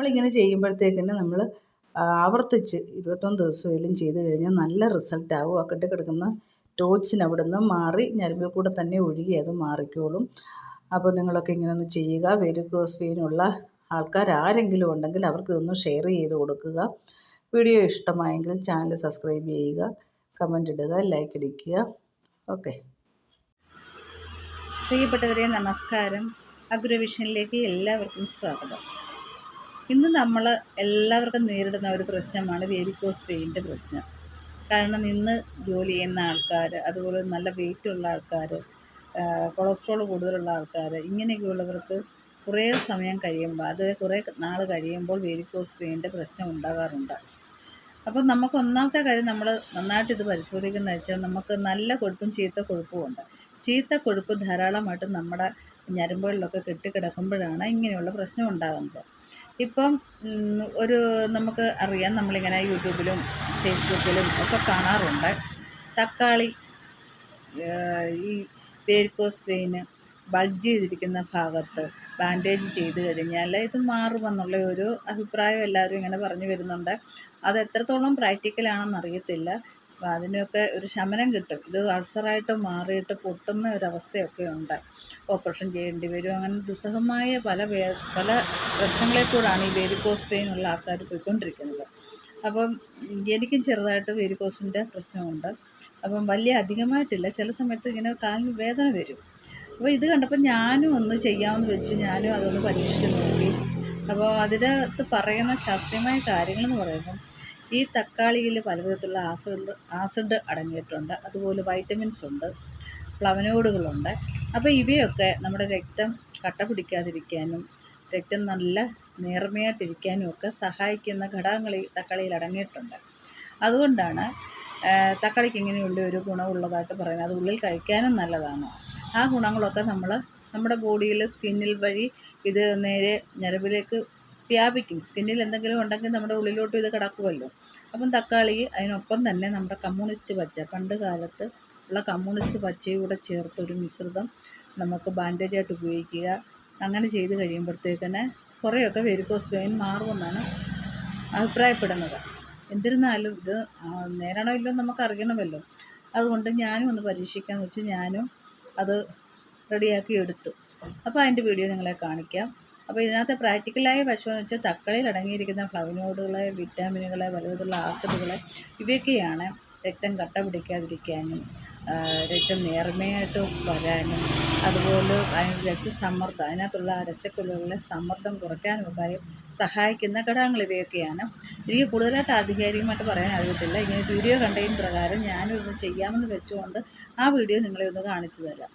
നമ്മളിങ്ങനെ ചെയ്യുമ്പോഴത്തേക്കിന് നമ്മൾ ആവർത്തിച്ച് ഇരുപത്തൊന്ന് ദിവസമെങ്കിലും ചെയ്ത് കഴിഞ്ഞാൽ നല്ല റിസൾട്ട് ആവും ആ കെട്ടിക്കിടക്കുന്ന ടോച്ചിന് അവിടെ നിന്ന് മാറി ഞരമ്പിൽ കൂടെ തന്നെ ഒഴുകി അത് മാറിക്കോളും. അപ്പോൾ നിങ്ങളൊക്കെ ഇങ്ങനെ ഒന്ന് ചെയ്യുക. വെരിക്കോസ് വെയിനുള്ള ആൾക്കാർ ആരെങ്കിലും ഉണ്ടെങ്കിൽ അവർക്ക് ഇതൊന്ന് ഷെയർ ചെയ്ത് കൊടുക്കുക. വീഡിയോ ഇഷ്ടമായെങ്കിൽ ചാനൽ സബ്സ്ക്രൈബ് ചെയ്യുക. കമന്റ് ഇടുക ലൈക്ക് അടിക്കുക. ഓക്കെ. പ്രിയപ്പെട്ടവരെ നമസ്കാരം. അഗ്രവിഷനിലേക്ക് എല്ലാവർക്കും സ്വാഗതം. ഇന്ന് നമ്മൾ എല്ലാവർക്കും നേരിടുന്ന ഒരു പ്രശ്നമാണ് വേരിക്കോസ് വെയിന്റെ പ്രശ്നം. കാരണം ഇന്ന് ജോലി ചെയ്യുന്ന ആൾക്കാർ അതുപോലെ നല്ല വെയിറ്റുള്ള ആൾക്കാർ കൊളസ്ട്രോൾ കൂടുതലുള്ള ആൾക്കാർ ഇങ്ങനെയൊക്കെയുള്ളവർക്ക് കുറേ സമയം കഴിയുമ്പോൾ അത് കുറേ നാൾ കഴിയുമ്പോൾ വേരിക്കോസ് വെയിന്റെ പ്രശ്നം ഉണ്ടാകാറുണ്ട്. അപ്പോൾ നമുക്ക് ഒന്നാമത്തെ കാര്യം നമ്മൾ നന്നായിട്ട് ഇത് പരിശോധിക്കുന്നത് വെച്ചാൽ നമുക്ക് നല്ല കൊഴുപ്പും ചീത്ത കൊഴുപ്പും ഉണ്ട്. ചീത്ത കൊഴുപ്പ് ധാരാളമായിട്ട് നമ്മുടെ ഞരമ്പുകളിലൊക്കെ കെട്ടിക്കിടക്കുമ്പോഴാണ് ഇങ്ങനെയുള്ള പ്രശ്നം ഉണ്ടാകുന്നത്. ഇപ്പം ഒരു നമുക്ക് അറിയാം നമ്മളിങ്ങനെ യൂട്യൂബിലും ഫേസ്ബുക്കിലും ഒക്കെ കാണാറുണ്ട്. തക്കാളി ഈ വേരിക്കോസ് വെയിന് ബൾജ് ചെയ്തിരിക്കുന്ന ഭാഗത്ത് ബാൻഡേജ് ചെയ്ത് കഴിഞ്ഞാൽ ഇത് മാറുമെന്നുള്ള ഒരു അഭിപ്രായം എല്ലാവരും ഇങ്ങനെ പറഞ്ഞു വരുന്നുണ്ട്. അത് എത്രത്തോളം പ്രാക്ടിക്കലാണെന്ന് അറിയത്തില്ല അപ്പോൾ അതിനൊക്കെ ഒരു ശമനം കിട്ടും. ഇത് അൾസറായിട്ട് മാറിയിട്ട് പൊട്ടുന്ന ഒരവസ്ഥയൊക്കെ ഉണ്ട്. ഓപ്പറേഷൻ ചെയ്യേണ്ടി വരും. അങ്ങനെ ദുസ്സഹമായ പല പല പ്രശ്നങ്ങളെ കൂടാണ് ഈ വേരിക്കോസ് വെയിൻ ഉള്ള ആൾക്കാർ പോയിക്കൊണ്ടിരിക്കുന്നത്. അപ്പം എനിക്കും ചെറുതായിട്ട് വേരിക്കോസിന്റെ പ്രശ്നമുണ്ട്. അപ്പം വലിയ അധികമായിട്ടില്ല. ചില സമയത്ത് ഇങ്ങനെ കാലിന് വേദന വരും. അപ്പോൾ ഇത് കണ്ടപ്പോൾ ഞാനും ഒന്ന് ചെയ്യാമെന്ന് വെച്ച് ഞാനും അതൊന്ന് പരീക്ഷിച്ച് നോക്കി. അപ്പോൾ അതിനകത്ത് പറയുന്ന ശാസ്ത്രീയമായ കാര്യങ്ങളെന്ന് പറയുമ്പം ഈ തക്കാളിയിൽ പലവിധത്തിലുള്ള ആസിഡ് ആസിഡ് അടങ്ങിയിട്ടുണ്ട്. അതുപോലെ വൈറ്റമിൻസ് ഉണ്ട് ഫ്ലവനോഡുകളുണ്ട് അപ്പോൾ ഇവയൊക്കെ നമ്മുടെ രക്തം കട്ട പിടിക്കാതിരിക്കാനും രക്തം നല്ല നേർമയായിട്ടിരിക്കാനും ഒക്കെ സഹായിക്കുന്ന ഘടകങ്ങൾ ഈ തക്കാളിയിൽ അടങ്ങിയിട്ടുണ്ട്. അതുകൊണ്ടാണ് തക്കാളിക്ക് ഇങ്ങനെയുള്ള ഒരു ഗുണമുള്ളതായിട്ട് പറയുന്നത്. അത് ഉള്ളിൽ കഴിക്കാനും നല്ലതാണ്. ആ ഗുണങ്ങളൊക്കെ നമ്മൾ നമ്മുടെ ബോഡിയിൽ സ്കിന്നിൽ വഴി ഇത് നേരെ ഞരമ്പിലേക്ക് വ്യാപിക്കും. സ്കിന്നിൽ എന്തെങ്കിലും ഉണ്ടെങ്കിൽ നമ്മുടെ ഉള്ളിലോട്ടും ഇത് കിടക്കുമല്ലോ. അപ്പം തക്കാളി അതിനൊപ്പം തന്നെ നമ്മുടെ കമ്മ്യൂണിസ്റ്റ് പച്ച. പണ്ട് കാലത്ത് ഉള്ള കമ്മ്യൂണിസ്റ്റ് പച്ചയൂടെ ചേർത്തൊരു മിശ്രിതം നമുക്ക് ബാൻഡേജായിട്ട് ഉപയോഗിക്കുക. അങ്ങനെ ചെയ്ത് കഴിയുമ്പോഴത്തേക്കിന് കുറേയൊക്കെ വെരിക്കോസ് വെയിൻ മാറുമെന്നാണ് അഭിപ്രായപ്പെടുന്നത്. എന്നിരുന്നാലും ഇത് നേരാണോ ഇല്ലോ നമുക്ക് അറിയണമല്ലോ. അതുകൊണ്ട് ഞാനും ഒന്ന് പരീക്ഷിക്കാമെന്ന് വെച്ച് ഞാനും അത് റെഡിയാക്കി എടുത്തു. അപ്പോൾ അതിന്റെ വീഡിയോ നിങ്ങളെ കാണിക്കാം. അപ്പോൾ ഇതിനകത്ത് പ്രാക്ടിക്കലായ വശമെന്ന് വെച്ചാൽ തക്കളിയിൽ അടങ്ങിയിരിക്കുന്ന ഫ്ലവനോഡുകളെ വിറ്റാമിനുകളെ പലവിധമുള്ള ആസിഡുകളെ ഇവയൊക്കെയാണ് രക്തം കട്ട പിടിക്കാതിരിക്കാനും രക്തം നേർമയായിട്ട് വരാനും അതുപോലെ രക്തസമ്മർദ്ദം അതിനകത്തുള്ള രക്തക്കുഴലുകളിലെ സമ്മർദ്ദം കുറയ്ക്കാനും ഒക്കെ സഹായിക്കുന്ന ഘടകങ്ങൾ ഇവയൊക്കെയാണ്. എനിക്ക് കൂടുതലായിട്ട് ആധികാരികമായിട്ട് പറയാൻ അറിയത്തില്ല. ഇങ്ങനെ വീഡിയോ കണ്ടതിന് പ്രകാരം ഞാനൊന്ന് ചെയ്യാമെന്ന് വെച്ചുകൊണ്ട് ആ വീഡിയോ നിങ്ങളെ ഒന്ന് കാണിച്ചു തരാം.